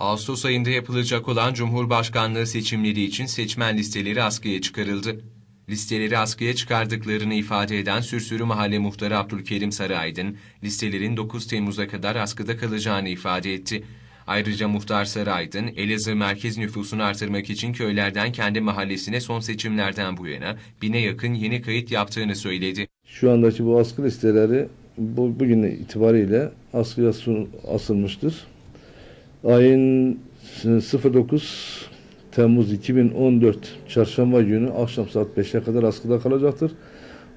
Ağustos ayında yapılacak olan Cumhurbaşkanlığı seçimleri için seçmen listeleri askıya çıkarıldı. Listeleri askıya çıkardıklarını ifade eden Sürsürü Mahalle Muhtarı Abdülkerim Sarıaydın, listelerin 9 Temmuz'a kadar askıda kalacağını ifade etti. Ayrıca Muhtar Sarıaydın, Elazığ merkez nüfusunu artırmak için köylerden kendi mahallesine son seçimlerden bu yana bine yakın yeni kayıt yaptığını söyledi. Şu andaki bu askı listeleri bu, bugün itibariyle askıya asılmıştır. Ayın 09 Temmuz 2014 Çarşamba günü akşam saat 5'e kadar askıda kalacaktır.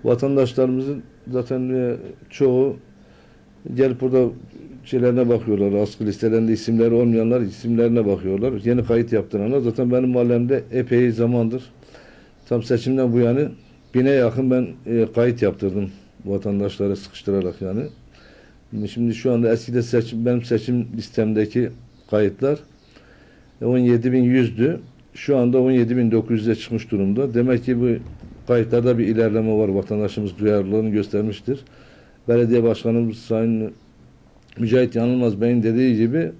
Vatandaşlarımızın zaten e, çoğu gelip burada şeylerine bakıyorlar. Askı listelerinde isimleri olmayanlar isimlerine bakıyorlar. Yeni kayıt yaptıranlar. Zaten benim mahallemde epey zamandır tam seçimden bu yana bine yakın ben e, kayıt yaptırdım vatandaşlara sıkıştırarak yani. Şimdi şu anda eskide seçim, benim seçim listemdeki kayıtlar e, 17.100'dü. Şu anda 17.900'e çıkmış durumda. Demek ki bu kayıtlarda bir ilerleme var. Vatandaşımız duyarlılığını göstermiştir. Belediye Başkanımız Sayın Mücahit Yanılmaz Bey'in dediği gibi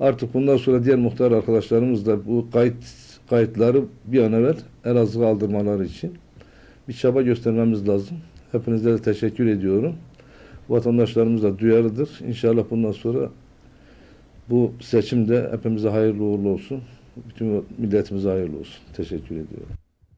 artık bundan sonra diğer muhtar arkadaşlarımız da bu kayıt kayıtları bir an evvel Elazığ'a aldırmaları için bir çaba göstermemiz lazım. Hepinize de teşekkür ediyorum. Vatandaşlarımız da duyarlıdır. İnşallah bundan sonra bu seçim de hepimize hayırlı uğurlu olsun. Bütün milletimize hayırlı olsun. Teşekkür ediyorum.